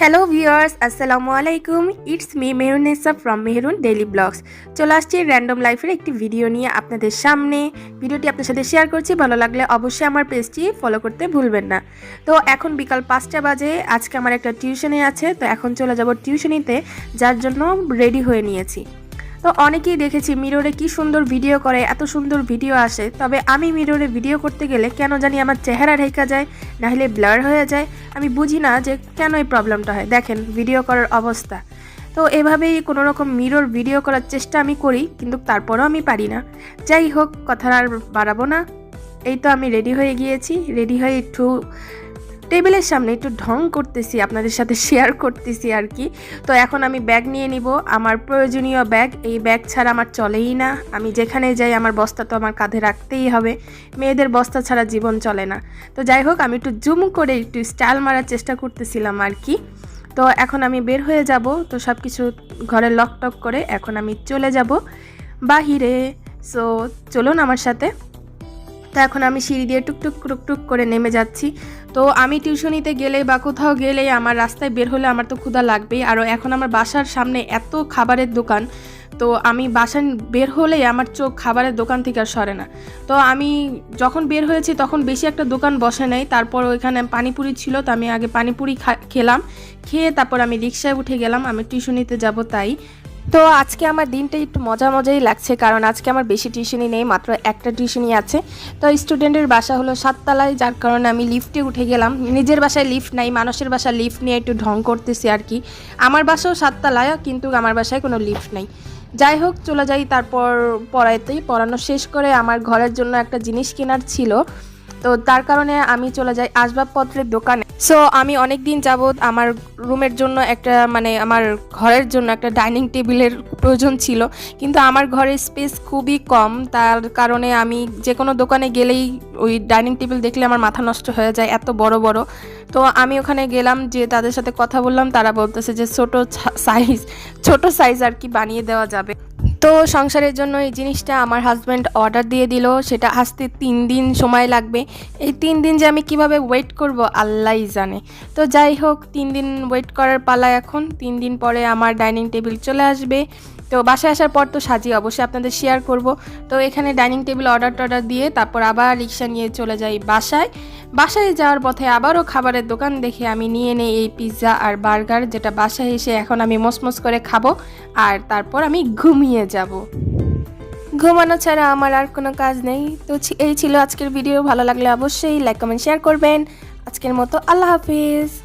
Hello viewers আসসালামু আলাইকুম it's me Mehrunnisa from Mehrun daily blogs চলে আসছি র্যান্ডম লাইফের একটি ভিডিও নিয়ে আপনাদের সামনে। ভিডিওটি আপনার সাথে শেয়ার করছি। ভালো লাগলে অবশ্যই আমার পেজটি ফলো করতে ভুলবেন না। তো এখন বিকাল পাঁচটা বাজে। আজকে আমার একটা টিউশনে আছে। তো এখন চলে যাব টিউশনিতে যার জন্য রেডি হয়ে নিয়েছি। তো অনেকেই দেখেছি মিররে কি সুন্দর ভিডিও করে, এত সুন্দর ভিডিও আসে। তবে আমি মিররে ভিডিও করতে গেলে কেন জানি আমার চেহারা ঢেকা যায়, না হলে ব্লার হয়ে যায়। আমি বুঝি না যে কেন এই প্রবলেমটা হয়। দেখেন ভিডিও করার অবস্থা। তো এভাবেই কোনো রকম মিরর ভিডিও করার চেষ্টা আমি করি, কিন্তু তারপরও আমি পারি না। যাই হোক কথা আর বাড়াবো না। এই তো আমি রেডি হয়ে গিয়েছি। রেডি হয়ে একটু টেবিলের সামনে একটু ঢং করতেছি, আপনাদের সাথে শেয়ার করতেছি আর কি। তো এখন আমি ব্যাগ নিয়ে নিব। আমার প্রয়োজনীয় ব্যাগ এই ব্যাগ ছাড়া আমার চলেই না। আমি যেখানে যাই, আমার বস্তা তো আমার কাঁধে রাখতেই হবে। মেয়েদের বস্তা ছাড়া জীবন চলে না। তো যাই হোক, আমি একটু জুম করে একটু স্টাইল মারার চেষ্টা করতেছিলাম আর কি। তো এখন আমি বের হয়ে যাব। তো সব কিছু ঘরে লক টক করে এখন আমি চলে যাব বাহিরে। সো চলুন আমার সাথে। তো এখন আমি সিঁড়ি দিয়ে টুকটুক টুকটুক করে নেমে যাচ্ছি। তো আমি টিউশনিতে গেলে বা কোথাও গেলে আমার রাস্তায় বের হলে আমার তো ক্ষুধা লাগবেই। আর এখন আমার বাসার সামনে এত খাবারের দোকান, তো আমি বাসায় বের হলেই আমার চোখ খাবারের দোকান থেকে আর সরে না। তো আমি যখন বের হয়েছি তখন বেশি একটা দোকান বসে নেই। তারপর ওইখানে পানিপুরি ছিল, তো আমি আগে পানিপুরি খেলাম। খেয়ে তারপর আমি রিক্সায় উঠে গেলাম, আমি টিউশনিতে যাব তাই। তো আজকে আমার দিনটা একটু মজা মজাই লাগছে, কারণ আজকে আমার বেশি টিউশনি নেই, মাত্র একটা টিউশনি আছে। তো স্টুডেন্টের বাসা হলো সাততলায়, যার কারণে আমি লিফটে উঠে গেলাম। নিজের বাসায় লিফট নাই, মানুষের বাসায় লিফট নিয়ে একটু ঢং করতেছি আর কি। আমার বাসাও সাততলায়, কিন্তু আমার বাসায় কোনো লিফট নাই। যাই হোক, চলে যাই, তারপর পড়াইতেই। পড়ানো শেষ করে আমার ঘরের জন্য একটা জিনিস কেনার ছিল। তো তার কারণে আমি চলে যাই আসবাবপত্রের দোকানে। সো আমি অনেক দিন যাবৎ আমার রুমের জন্য একটা মানে আমার ঘরের জন্য একটা ডাইনিং টেবিলের প্রয়োজন ছিল। কিন্তু আমার ঘরের স্পেস খুবই কম। তার কারণে আমি যে কোনো দোকানে গেলেই ওই ডাইনিং টেবিল দেখলে আমার মাথা নষ্ট হয়ে যায়, এত বড় বড়। তো আমি ওখানে গেলাম যে তাদের সাথে কথা বললাম। তারা বলতেছে যে ছোট সাইজ ছোট সাইজ আর কি বানিয়ে দেওয়া যাবে। তো সংসারের জন্য এই জিনিসটা আমার হাজব্যান্ড অর্ডার দিয়ে দিল, সেটা আসতে তিন দিন সময় লাগবে। এই তিন দিন যে আমি কীভাবে ওয়েট করব আল্লাহ জানে। তো যাই হোক, তিন দিন ওয়েট করার পালা এখন। তিন দিন পরে আমার ডাইনিং টেবিল চলে আসবে। তো বাসায় আসার পর তো সাজিয়ে অবশ্যই আপনাদের শেয়ার করব। তো এখানে ডাইনিং টেবিল অর্ডার টর্ডার দিয়ে তারপর আবার রিক্সা নিয়ে চলে যাই বাসায়। বাসায় যাওয়ার পথে আবারও খাবারের দোকান দেখে আমি নিয়ে নেই এই পিৎজা আর বার্গার যেটা বাসায় এসে এখন আমি মসমস করে খাব আর তারপর আমি ঘুমিয়ে যাব। ঘুমানো ছাড়া আমার আর কোনো কাজ নেই। তো এই ছিল আজকের ভিডিও ভালো লাগলে অবশ্যই লাইক কমেন্ট শেয়ার করবেন। আজকের মতো আল্লাহ হাফিজ।